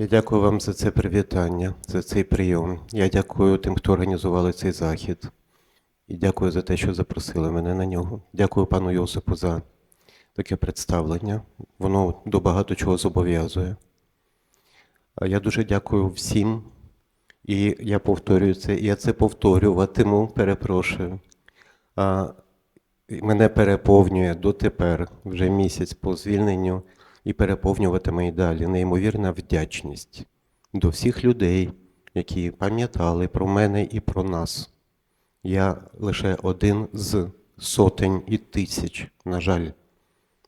Я дякую вам за це привітання, за цей прийом. Я дякую тим, хто організували цей захід. І дякую за те, що запросили мене на нього. Дякую пану Йосипу за таке представлення. Воно до багато чого зобов'язує. Я дуже дякую всім. І я повторюю це, і я це повторюватиму, перепрошую. А, мене переповнює дотепер, вже місяць по звільненню, і переповнюватиме і далі неймовірна вдячність до всіх людей, які пам'ятали про мене і про нас. Я лише один з сотень і тисяч, на жаль,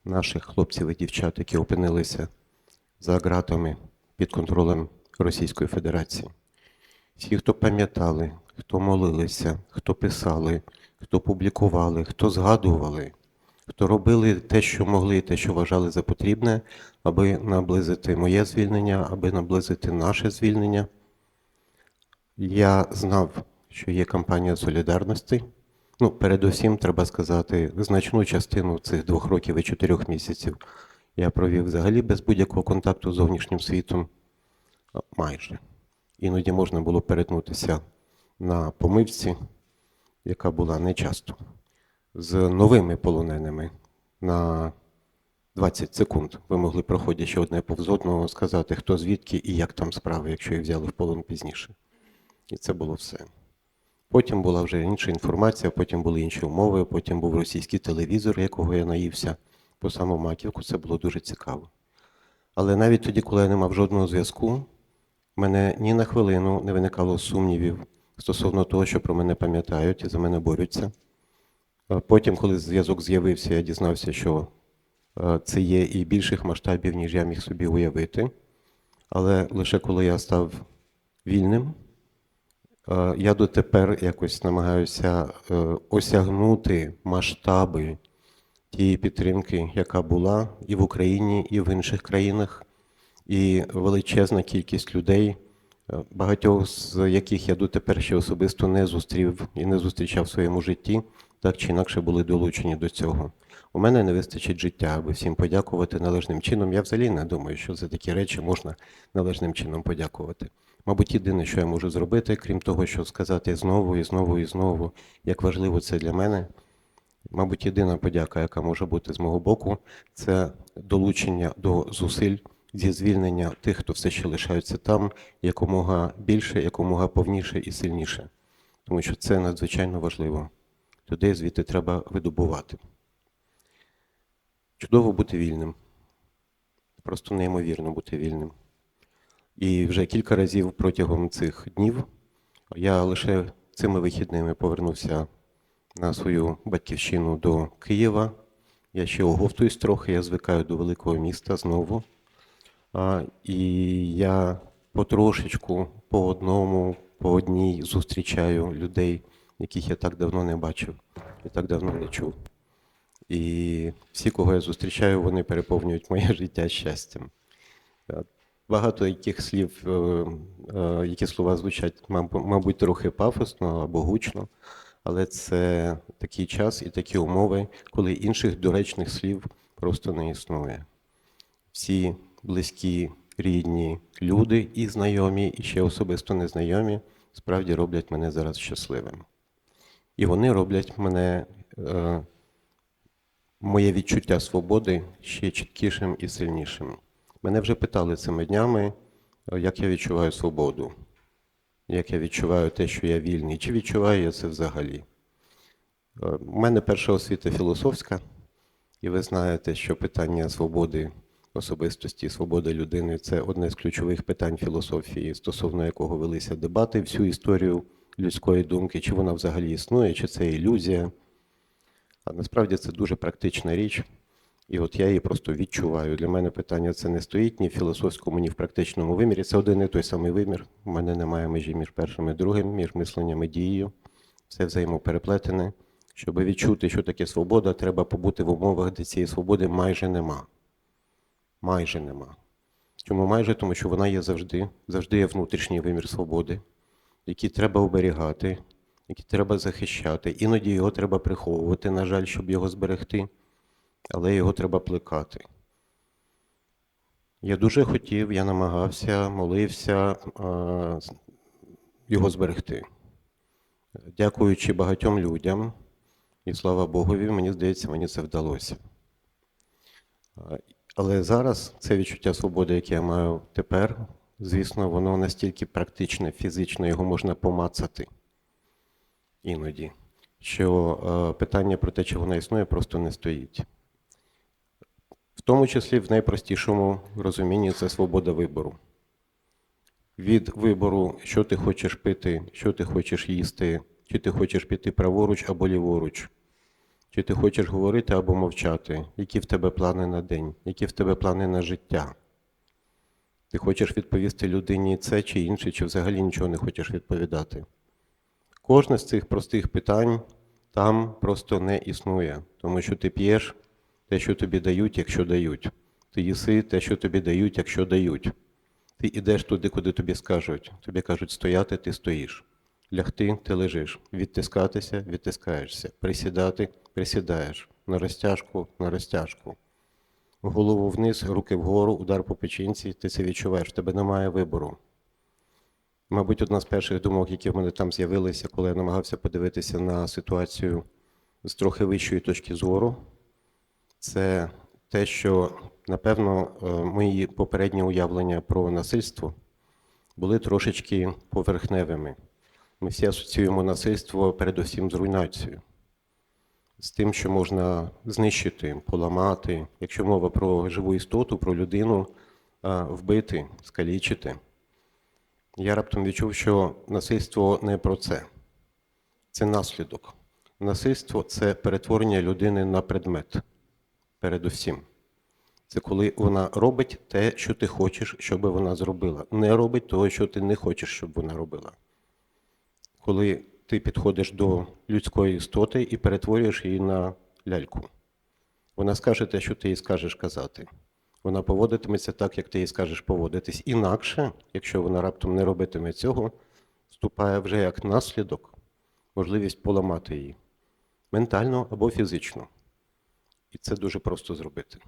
наших хлопців і дівчат, які опинилися за ґратами під контролем Російської Федерації. Всі, хто пам'ятали, хто молилися, хто писали, хто публікували, хто згадували, хто робили те, що могли, те, що вважали за потрібне, аби наблизити моє звільнення, аби наблизити наше звільнення. Я знав, що є кампанія солідарності. Ну, передусім, треба сказати, значну частину цих двох років і чотирьох місяців я провів взагалі без будь-якого контакту з зовнішнім світом. Майже. Іноді можна було перетнутися на помивці, яка була нечасто, з новими полоненими на 20 секунд. Ви могли, проходячи одне повз одного, сказати, хто звідки і як там справи, якщо їх взяли в полон пізніше. І це було все. Потім була вже інша інформація, потім були інші умови, потім був російський телевізор, якого я наївся по саму маківку. Це було дуже цікаво. Але навіть тоді, коли я не мав жодного зв'язку, мене ні на хвилину не виникало сумнівів стосовно того, що про мене пам'ятають і за мене борються. А Потім, коли зв'язок з'явився, я дізнався, що е, це є і більших масштабів, ніж я міг собі уявити. Але лише коли я став вільним, Е, Я дотепер якось намагаюся е, осягнути масштаби тієї підтримки, яка була і в Україні, і в інших країнах, і величезна кількість людей, е, багатьох з яких я дотепер ще особисто не зустрів і не зустрічав в своєму житті, так чи інакше були долучені до цього. У мене не вистачить життя, аби всім подякувати належним чином. Я взагалі не думаю, що за такі речі можна належним чином подякувати. Мабуть, єдине, що я можу зробити, крім того, що сказати знову і знову і знову, як важливо це для мене. Мабуть, єдина подяка, яка може бути з мого боку, це долучення до зусиль зі звільнення тих, хто все ще лишаються там, якомога більше, якомога повніше і сильніше. Тому що це надзвичайно важливо. Людей звідти треба видобувати. Чудово бути вільним. Просто неймовірно бути вільним. І вже кілька разів протягом цих днів я лише цими вихідними повернувся на свою батьківщину до Києва. Я ще оговтуюсь трохи, я звикаю до великого міста знову. А, і я потрошечку по одному, по одній зустрічаю людей, яких я так давно не бачив і так давно не чув. І всі, кого я зустрічаю, вони переповнюють моє життя щастям. Е, Багато яких слів, е, е, які слова звучать, маб- мабуть, трохи пафосно або гучно, але це такий час і такі умови, коли інших доречних слів просто не існує. Всі близькі, рідні люди і знайомі, і ще особисто незнайомі, справді роблять мене зараз щасливим. І вони роблять мене, е, моє відчуття свободи ще чіткішим і сильнішим. Мене вже питали цими днями, е, як я відчуваю свободу, як я відчуваю те, що я вільний, чи відчуваю я це взагалі. Е, У мене перша освіта філософська, і ви знаєте, що питання свободи особистості, свободи людини це одне з ключових питань філософії, стосовно якого велися дебати всю історію людської думки, чи вона взагалі існує, чи це ілюзія. А насправді це дуже практична річ. І от я її просто відчуваю. Для мене питання це не стоїть ні в філософському, ні в практичному вимірі. Це один і той самий вимір. У мене немає межі між першим і другим, між мисленням і дією. Все взаємопереплетене. Щоб відчути, що таке свобода, треба побути в умовах, де цієї свободи майже нема. Майже нема. Чому майже? Тому що вона є завжди, завжди є внутрішній вимір свободи, який треба оберігати, який треба захищати. Іноді його треба приховувати, на жаль, щоб його зберегти, але його треба плекати. Я дуже хотів, я намагався, молився його зберегти. Дякуючи багатьом людям, і слава Богові, мені здається, мені це вдалося. Але зараз це відчуття свободи, яке я маю тепер, звісно, воно настільки практичне, фізично, його можна помацати іноді, що е, питання про те, чи вона існує, просто не стоїть. В тому числі в найпростішому розумінні це свобода вибору. Від вибору, що ти хочеш пити, що ти хочеш їсти, чи ти хочеш піти праворуч або ліворуч, чи ти хочеш говорити або мовчати, які в тебе плани на день, які в тебе плани на життя. Ти хочеш відповісти людині це чи інше, чи взагалі нічого не хочеш відповідати. Кожне з цих простих питань там просто не існує, тому що ти п'єш те, що тобі дають, якщо дають. Ти їси те, що тобі дають, якщо дають. Ти йдеш туди, куди тобі скажуть. Тобі кажуть стояти, ти стоїш. Лягти, ти лежиш. Відтискатися, відтискаєшся. Присідати, присідаєш. На розтяжку, на розтяжку. Голову вниз, руки вгору, удар по печінці, ти це відчуваєш, в тебе немає вибору. Мабуть, одна з перших думок, які в мене там з'явилися, коли я намагався подивитися на ситуацію з трохи вищої точки зору, це те, що, напевно, е, мої попередні уявлення про насильство були трошечки поверхневими. Ми всі асоціюємо насильство передусім з руйнацією, з тим, що можна знищити, поламати, якщо мова про живу істоту, про людину, вбити, скалічити. Я раптом відчув, що насильство не про це, це наслідок. Насильство це перетворення людини на предмет, передусім. Це коли вона робить те, що ти хочеш, щоб вона зробила. Не робить того, що ти не хочеш, щоб вона робила. Коли ти підходиш до людської істоти і перетворюєш її на ляльку. Вона скаже те, що ти їй скажеш казати. Вона поводитиметься так, як ти їй скажеш поводитись. Інакше, якщо вона раптом не робитиме цього, вступає вже як наслідок можливість поламати її ментально або фізично. І це дуже просто зробити.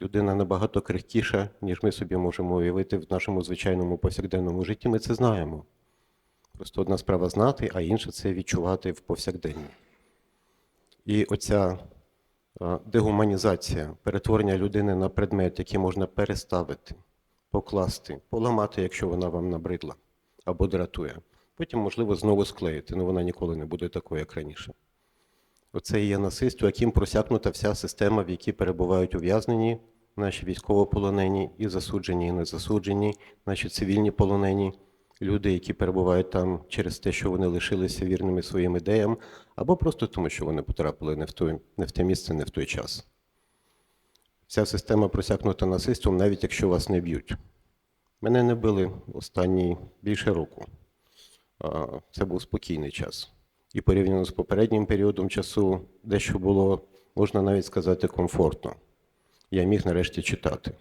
Людина набагато крихкіша, ніж ми собі можемо уявити в нашому звичайному повсякденному житті. Ми це знаємо. Просто одна справа знати, а інша це відчувати в повсякденні. І оця дегуманізація, перетворення людини на предмет, який можна переставити, покласти, поламати, якщо вона вам набридла або дратує. Потім, можливо, знову склеїти, але вона ніколи не буде такою, як раніше. Оце і є насильство, яким просякнута вся система, в якій перебувають ув'язнені наші військовополонені, і засуджені, і незасуджені, наші цивільні полонені, люди, які перебувають там через те, що вони лишилися вірними своїм ідеям, або просто тому, що вони потрапили не в, той, не в те місце, не в той час. Вся система просякнута насильством, навіть якщо вас не б'ють. Мене не били останні більше року. Це був спокійний час. І порівняно з попереднім періодом часу, дещо було, можна навіть сказати, комфортно. Я міг нарешті читати.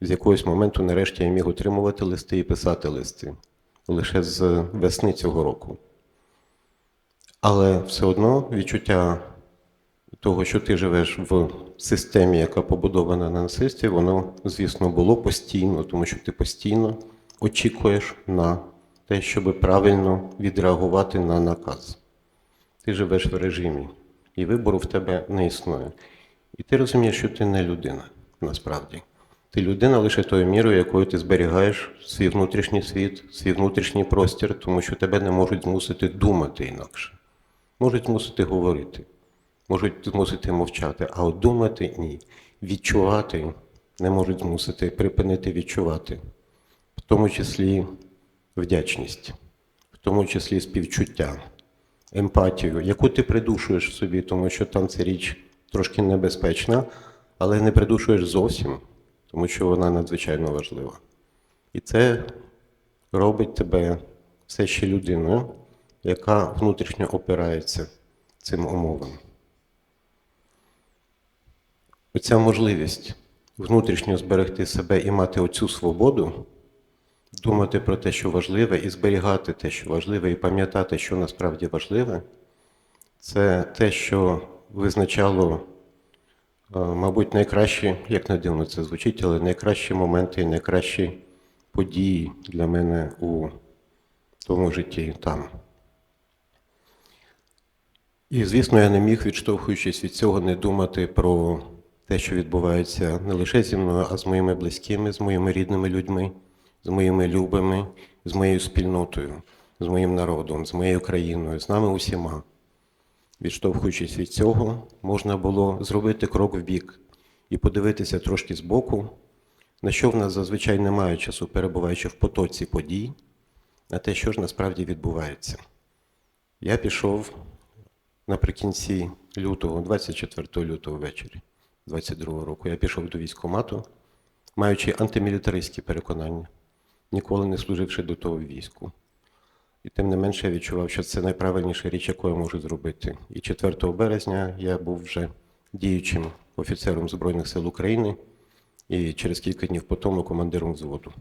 З якогось моменту, нарешті, я міг отримувати листи і писати листи лише з весни цього року. Але все одно відчуття того, що ти живеш в системі, яка побудована на насильстві, воно, звісно, було постійно, тому що ти постійно очікуєш на те, щоб правильно відреагувати на наказ. Ти живеш в режимі, і вибору в тебе не існує. І ти розумієш, що ти не людина насправді. Ти людина лише тою мірою, якою ти зберігаєш свій внутрішній світ, свій внутрішній простір, тому що тебе не можуть змусити думати інакше. Можуть змусити говорити, можуть змусити мовчати, а от думати ні. Відчувати не можуть змусити, припинити відчувати, в тому числі вдячність, в тому числі співчуття, емпатію, яку ти придушуєш собі, тому що там ця річ трошки небезпечна, але не придушуєш зовсім, тому що вона надзвичайно важлива. І це робить тебе все ще людиною, яка внутрішньо опирається цим умовам. Оця можливість внутрішньо зберегти себе і мати оцю свободу, думати про те, що важливе, і зберігати те, що важливе, і пам'ятати, що насправді важливе, це те, що визначало Мабуть, найкращі, як не дивно це звучить, але найкращі моменти і найкращі події для мене у тому житті там. І, звісно, я не міг, відштовхуючись від цього, не думати про те, що відбувається не лише зі мною, а з моїми близькими, з моїми рідними людьми, з моїми любими, з моєю спільнотою, з моїм народом, з моєю країною, з нами усіма. Відштовхуючись від цього, можна було зробити крок вбік і подивитися трошки збоку, на що в нас зазвичай немає часу, перебуваючи в потоці подій, на те, що ж насправді відбувається. Я пішов наприкінці лютого, 24 лютого ввечері 22 року, я пішов до військкомату, маючи антимілітаристські переконання, ніколи не служивши до того війську. І тим не менше я відчував, що це найправильніша річ, яку я можу зробити. І 4 березня я був вже діючим офіцером Збройних сил України і через кілька днів по тому командиром взводу.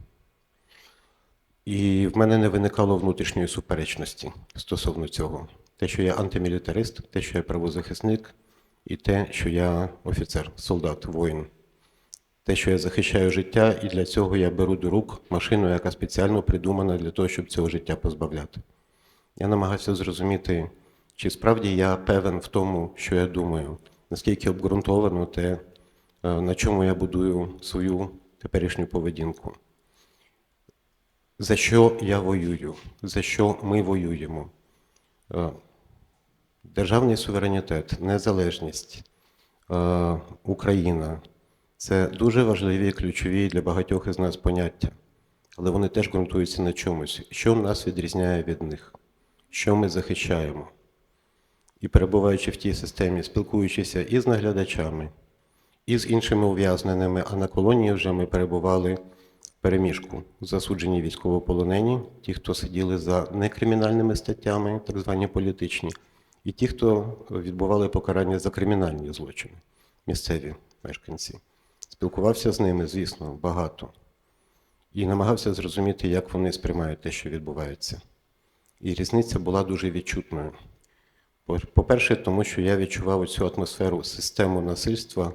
І в мене не виникало внутрішньої суперечності стосовно цього. Те, що я антимілітарист, те, що я правозахисник, і те, що я офіцер, солдат, воїн. Те, що я захищаю життя, і для цього я беру до рук машину, яка спеціально придумана для того, щоб цього життя позбавляти. Я намагався зрозуміти, чи справді я певен в тому, що я думаю, наскільки обґрунтовано те, е, на чому я будую свою теперішню поведінку. За що я воюю, за що ми воюємо. Е, Державний суверенітет, незалежність, е, Україна це дуже важливі ключові для багатьох із нас поняття, але вони теж ґрунтуються на чомусь, що нас відрізняє від них, що ми захищаємо. І перебуваючи в тій системі, спілкуючися і з наглядачами, і з іншими ув'язненими, а на колонії вже ми перебували в переміжку, засуджені військовополонені, ті, хто сиділи за некримінальними статтями, так звані політичні, і ті, хто відбували покарання за кримінальні злочини, місцеві мешканці. Спілкувався з ними, звісно, багато. І намагався зрозуміти, як вони сприймають те, що відбувається. І різниця була дуже відчутною. По- По-перше, тому що я відчував цю атмосферу, систему насильства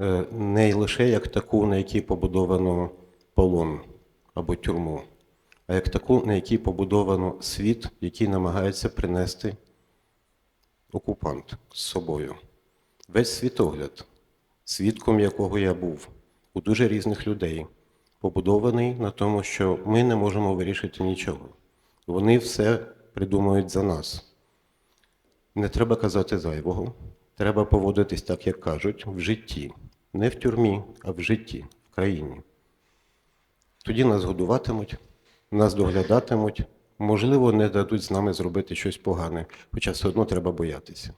е, не лише як таку, на якій побудовано полон або тюрму, а як таку, на якій побудовано світ, який намагається принести окупант з собою. Весь світогляд, свідком якого я був у дуже різних людей, побудований на тому, що ми не можемо вирішити нічого. Вони все придумують за нас. Не треба казати зайвого. Треба поводитись так, як кажуть, в житті. Не в тюрмі, а в житті, в країні. Тоді нас годуватимуть, нас доглядатимуть, можливо, не дадуть з нами зробити щось погане, хоча все одно треба боятися.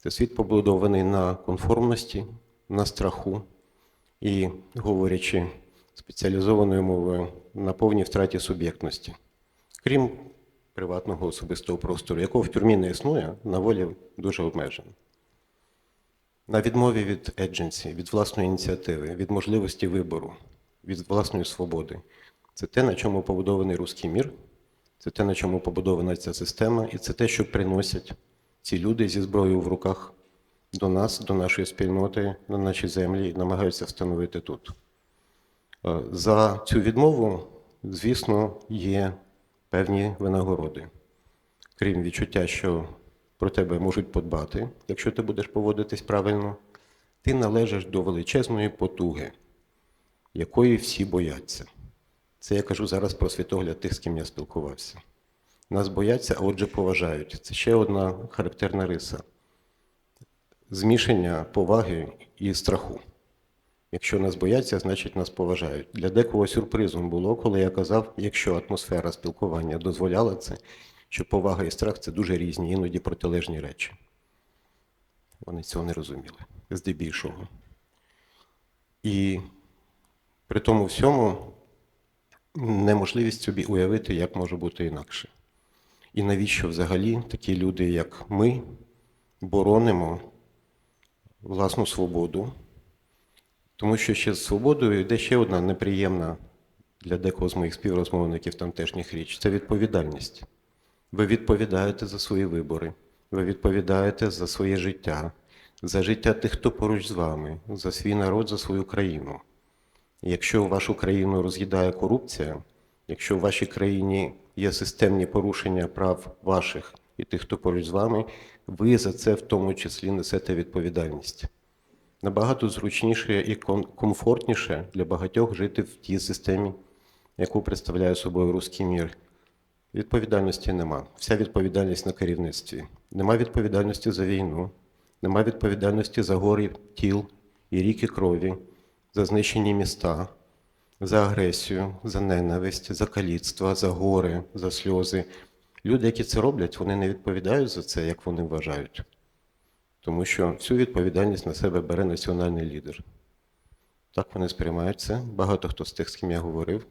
Це світ побудований на конформності, на страху і, говорячи спеціалізованою мовою, на повній втраті суб'єктності. Крім приватного особистого простору, якого в тюрмі не існує, на волі дуже обмежено. На відмові від едженсі, від власної ініціативи, від можливості вибору, від власної свободи. Це те, на чому побудований руський мір, це те, на чому побудована ця система, і це те, що приносять ці люди зі зброєю в руках до нас, до нашої спільноти, на наші землі і намагаються встановити тут. Е, За цю відмову, звісно, є певні винагороди. Крім відчуття, що про тебе можуть подбати, якщо ти будеш поводитись правильно, ти належиш до величезної потуги, якої всі бояться. Це я кажу зараз про світогляд тих, з ким я спілкувався. Нас бояться, а отже поважають. Це ще одна характерна риса змішання поваги і страху. Якщо нас бояться, значить нас поважають. Для декого сюрпризом було, коли я казав, якщо атмосфера спілкування дозволяла це, що повага і страх це дуже різні, іноді протилежні речі. Вони цього не розуміли, здебільшого. І при тому всьому неможливість собі уявити, як може бути інакше. І навіщо взагалі такі люди, як ми, боронимо власну свободу, тому що ще з свободою йде ще одна неприємна для декого з моїх співрозмовників тамтешніх річ це відповідальність. Ви відповідаєте за свої вибори, ви відповідаєте за своє життя, за життя тих, хто поруч з вами, за свій народ, за свою країну. Якщо вашу країну роз'їдає корупція, якщо в вашій країні є системні порушення прав ваших і тих, хто поруч з вами, ви за це в тому числі несете відповідальність. Набагато зручніше і комфортніше для багатьох жити в тій системі, яку представляє собою руський мір. Відповідальності нема. Вся відповідальність на керівництві. Нема відповідальності за війну, нема відповідальності за гори тіл і ріки крові, за знищені міста, за агресію, за ненависть, за каліцтва, за гори, за сльози. Люди, які це роблять, вони не відповідають за це, як вони вважають. Тому що всю відповідальність на себе бере національний лідер. Так вони сприймають це. Багато хто з тих, з ким я говорив.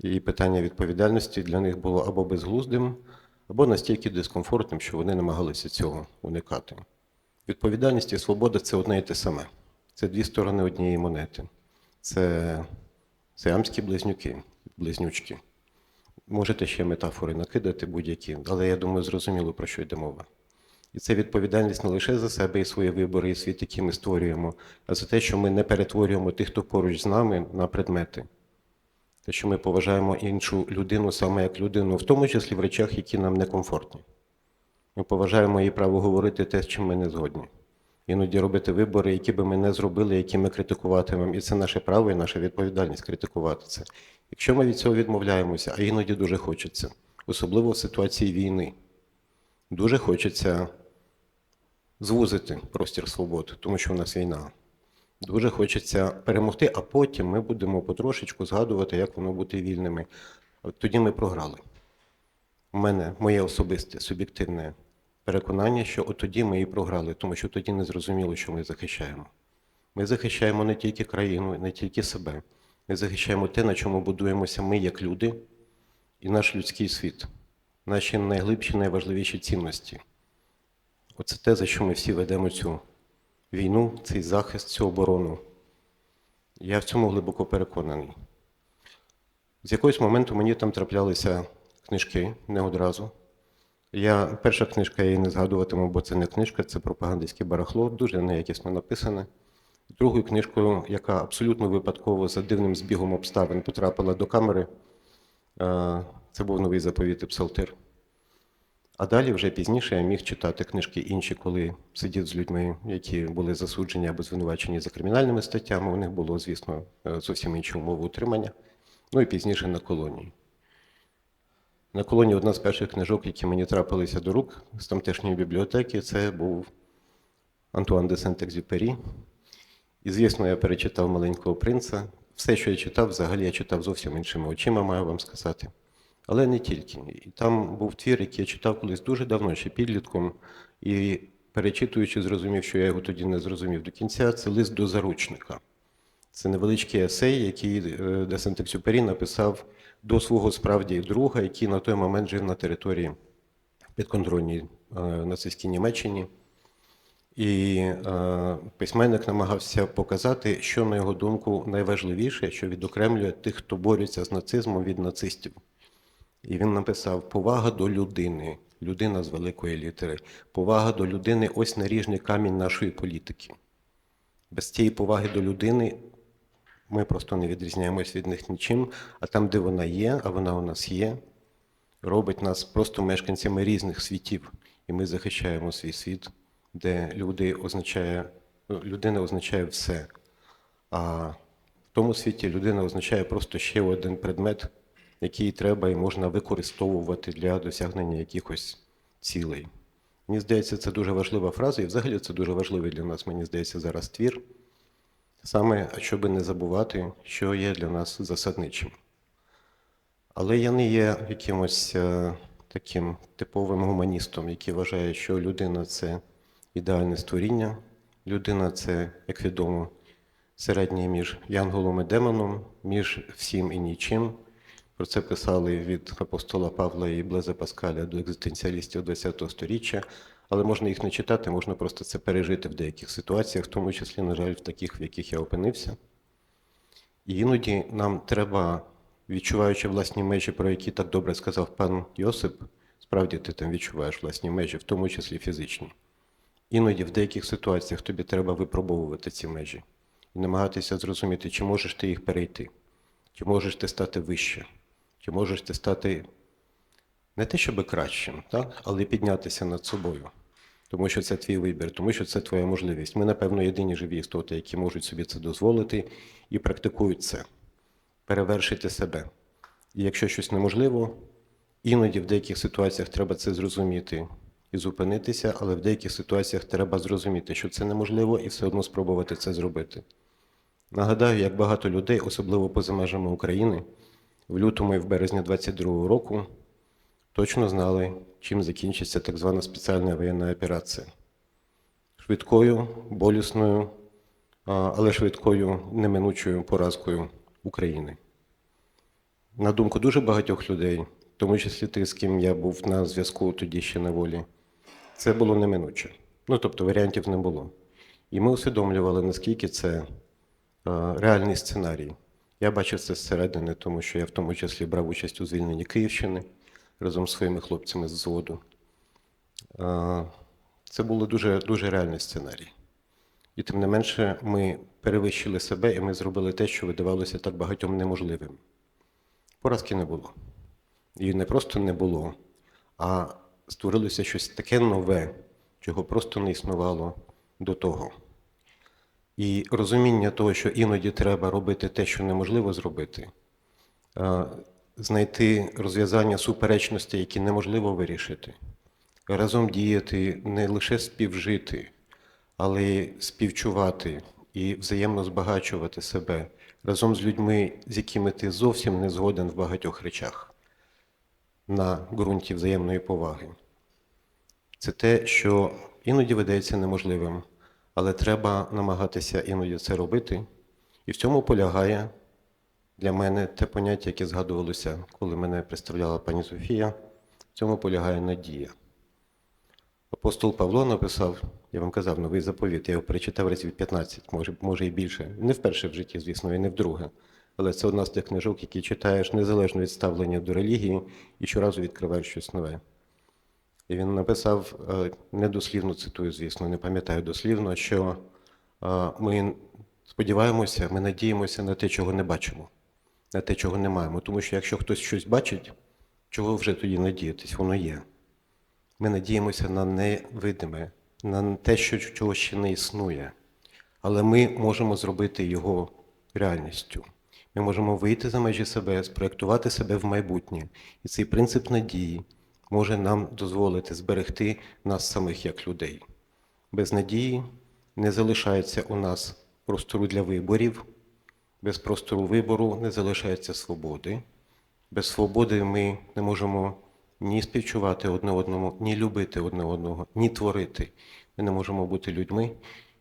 І питання відповідальності для них було або безглуздим, або настільки дискомфортним, що вони намагалися цього уникати. Відповідальність і свобода це одне і те саме. Це дві сторони однієї монети. Це сиамські близнюки, близнючки. Можете ще метафори накидати будь-які, але я думаю, зрозуміло, про що йде мова. І це відповідальність не лише за себе і свої вибори, і світ, який ми створюємо, а за те, що ми не перетворюємо тих, хто поруч з нами, на предмети. Те, що ми поважаємо іншу людину саме як людину, в тому числі в речах, які нам некомфортні. Ми поважаємо її право говорити те, з чим ми не згодні. Іноді робити вибори, які би ми не зробили, які ми критикуватимемо. І це наше право і наша відповідальність критикувати це. Якщо ми від цього відмовляємося, а іноді дуже хочеться, особливо в ситуації війни, дуже хочеться звузити простір свободи, тому що в нас війна. Дуже хочеться перемогти, а потім ми будемо потрошечку згадувати, як воно бути вільними. Тоді ми програли. У мене моє особисте, суб'єктивне переконання, що от тоді ми і програли, тому що тоді не зрозуміло, що ми захищаємо. Ми захищаємо не тільки країну, не тільки себе. Ми захищаємо те, на чому будуємося ми як люди і наш людський світ, наші найглибші, найважливіші цінності. Оце те, за що ми всі ведемо цю війну, цей захист, цю оборону. Я в цьому глибоко переконаний. З якогось моменту мені там траплялися книжки не одразу. Я, перша книжка я її не згадуватиму, бо це не книжка, це пропагандистське барахло, дуже неякісно написане. Другою книжкою, яка абсолютно випадково за дивним збігом обставин потрапила до камери, е, це був новий заповіт псалтир. А далі вже пізніше я міг читати книжки інші, коли сидів з людьми, які були засуджені або звинувачені за кримінальними статтями. У них було, звісно, е, зовсім інші умови утримання. Ну і пізніше на колонії. На колонії одна з перших книжок, які мені трапилися до рук з тамтешньої бібліотеки, це був Антуан де Сент-Екзюпері. І, звісно, я перечитав маленького принца. Все, що я читав, взагалі я читав зовсім іншими очима, маю вам сказати. Але не тільки. І там був твір, який я читав колись дуже давно, ще підлітком, і перечитуючи, зрозумів, що я його тоді не зрозумів до кінця. Це лист до заручника. Це невеличкий есей, який е, де Сент-Екзюпері написав до свого справді друга, який на той момент жив на території підконтрольній е, нацистській Німеччині. І е, письменник намагався показати, що, на його думку, найважливіше, що відокремлює тих, хто бореться з нацизмом від нацистів. І він написав: повага до людини, людина з великої літери, повага до людини ось наріжний камінь нашої політики. Без цієї поваги до людини ми просто не відрізняємось від них нічим, а там, де вона є, а вона у нас є, робить нас просто мешканцями різних світів, і ми захищаємо свій світ, де люди означає, ну, людина означає все. А в тому світі людина означає просто ще один предмет, який треба і можна використовувати для досягнення якихось цілей. Мені здається, це дуже важлива фраза, і взагалі це дуже важливий для нас, мені здається, зараз твір. Саме, щоб не забувати, що є для нас засадничим. Але я не є якимось е, таким типовим гуманістом, який вважає, що людина це ідеальне створіння, людина це, як відомо, середнє між янголом і демоном, між всім і нічим. Про це писали від апостола Павла і Блеза Паскаля до екзистенціалістів ХХ століття. Але можна їх не читати, можна просто це пережити в деяких ситуаціях, в тому числі, на жаль, в таких, в яких я опинився. І іноді нам треба, відчуваючи власні межі, про які так добре сказав пан Йосип, справді ти там відчуваєш власні межі, в тому числі фізичні. Іноді в деяких ситуаціях тобі треба випробовувати ці межі і намагатися зрозуміти, чи можеш ти їх перейти, чи можеш ти стати вище, чи можеш ти стати не те, щоб кращим, так? але піднятися над собою. Тому що це твій вибір, тому що це твоя можливість. Ми, напевно, єдині живі істоти, які можуть собі це дозволити і практикують це, перевершити себе. І якщо щось неможливо, іноді в деяких ситуаціях треба це зрозуміти і зупинитися, але в деяких ситуаціях треба зрозуміти, що це неможливо, і все одно спробувати це зробити. Нагадаю, як багато людей, особливо поза межами України, в лютому і в березні 22-го року точно знали, чим закінчиться так звана спеціальна воєнна операція. Швидкою, болісною, але швидкою неминучою поразкою України. На думку дуже багатьох людей, в тому числі тих, з ким я був на зв'язку тоді ще на волі, це було неминуче. Ну, тобто варіантів не було. І ми усвідомлювали, наскільки це реальний сценарій. Я бачив це зсередини, тому що я в тому числі брав участь у звільненні Київщини разом з своїми хлопцями з взводу. Е, Це був дуже, дуже реальний сценарій. І тим не менше, ми перевищили себе і ми зробили те, що видавалося так багатьом неможливим. Поразки не було. І не просто не було, а створилося щось таке нове, чого просто не існувало до того. І розуміння того, що іноді треба робити те, що неможливо зробити, знайти розв'язання суперечностей, які неможливо вирішити, разом діяти, не лише співжити, але й співчувати і взаємно збагачувати себе разом з людьми, з якими ти зовсім не згоден в багатьох речах на ґрунті взаємної поваги. Це те, що іноді видається неможливим, але треба намагатися іноді це робити. І в цьому полягає для мене те поняття, яке згадувалося, коли мене представляла пані Софія, в цьому полягає надія. Апостол Павло написав, я вам казав, новий заповіт, я його перечитав разів 15, може, може і більше. Не вперше в житті, звісно, і не вдруге. Але це одна з тих книжок, які читаєш незалежно від ставлення до релігії і щоразу відкриваєш щось нове. І він написав, е, недослівно цитую, звісно, не пам'ятаю дослівно, що е, ми сподіваємося, ми надіємося на те, чого не бачимо, на те, чого не маємо. Тому що якщо хтось щось бачить, чого вже тоді надіятись, воно є. Ми надіємося на невидиме, на те, що чого ще не існує. Але ми можемо зробити його реальністю. Ми можемо вийти за межі себе, спроєктувати себе в майбутнє. І цей принцип надії може нам дозволити зберегти нас самих як людей. Без надії не залишається у нас простору для виборів, без простору вибору не залишається свободи. Без свободи ми не можемо ні співчувати одне одному, ні любити одне одного, ні творити. Ми не можемо бути людьми.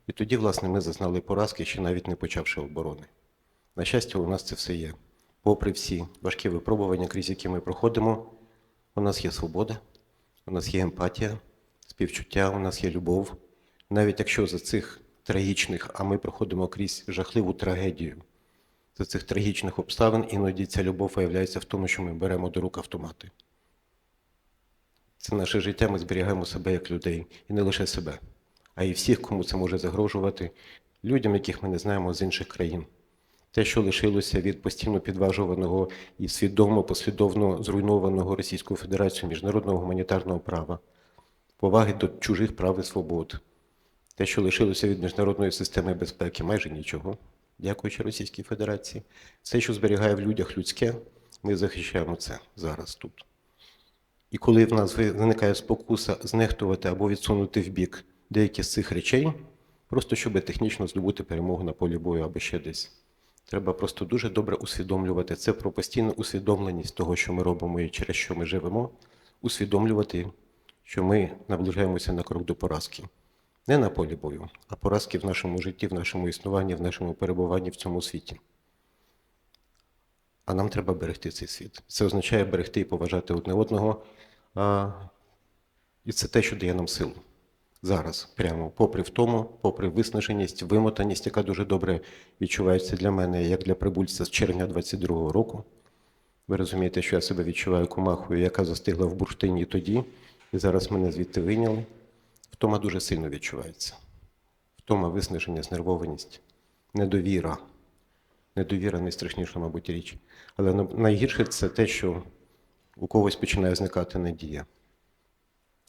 І тоді, власне, ми зазнали поразки, ще навіть не почавши оборони. На щастя, у нас це все є. Попри всі важкі випробування, крізь які ми проходимо, у нас є свобода, у нас є емпатія, співчуття, у нас є любов. Навіть якщо за цих трагічних, а ми проходимо крізь жахливу трагедію, за цих трагічних обставин іноді ця любов виявляється в тому, що ми беремо до рук автомати. Це наше життя, ми зберігаємо себе як людей, і не лише себе, а й всіх, кому це може загрожувати, людям, яких ми не знаємо з інших країн. Те, що лишилося від постійно підважуваного і свідомо послідовно зруйнованого Російською Федерацією міжнародного гуманітарного права, поваги до чужих прав і свобод, те, що лишилося від міжнародної системи безпеки, майже нічого, дякуючи Російській Федерації, все, що зберігає в людях людське, ми захищаємо це зараз тут. І коли в нас виникає спокуса знехтувати або відсунути в бік деякі з цих речей, просто щоб технічно здобути перемогу на полі бою або ще десь. Треба просто дуже добре усвідомлювати це про постійну усвідомленість того, що ми робимо і через що ми живемо, усвідомлювати, що ми наближаємося на крок до поразки. Не на полі бою, а поразки в нашому житті, в нашому існуванні, в нашому перебуванні в цьому світі. А нам треба берегти цей світ. Це означає берегти і поважати одне одного. А, І це те, що дає нам силу зараз, прямо попри втому, попри виснаженість, вимотаність, яка дуже добре відчувається для мене, як для прибульця з червня 22-го року. Ви розумієте, що я себе відчуваю комахою, яка застигла в бурштині тоді, і зараз мене звідти вийняли. Втома дуже сильно відчувається. Втома, виснаження, знервованість, недовіра. Недовіра найстрашніша, мабуть, річ. Але найгірше це те, що у когось починає зникати надія.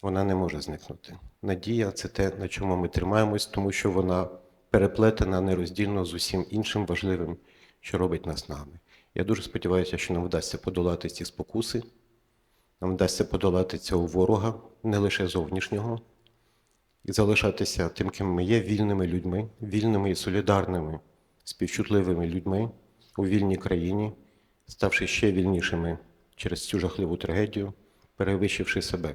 Вона не може зникнути. Надія це те, на чому ми тримаємось, тому що вона переплетена нероздільно з усім іншим важливим, що робить нас нами. Я дуже сподіваюся, що нам вдасться подолати ці спокуси, нам вдасться подолати цього ворога, не лише зовнішнього, і залишатися тим, ким ми є, вільними людьми, вільними і солідарними, співчутливими людьми у вільній країні, ставши ще вільнішими через цю жахливу трагедію, перевищивши себе.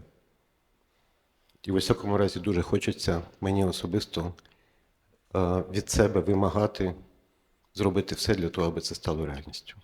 І в усякому разі дуже хочеться мені особисто е, від себе вимагати зробити все для того, аби це стало реальністю.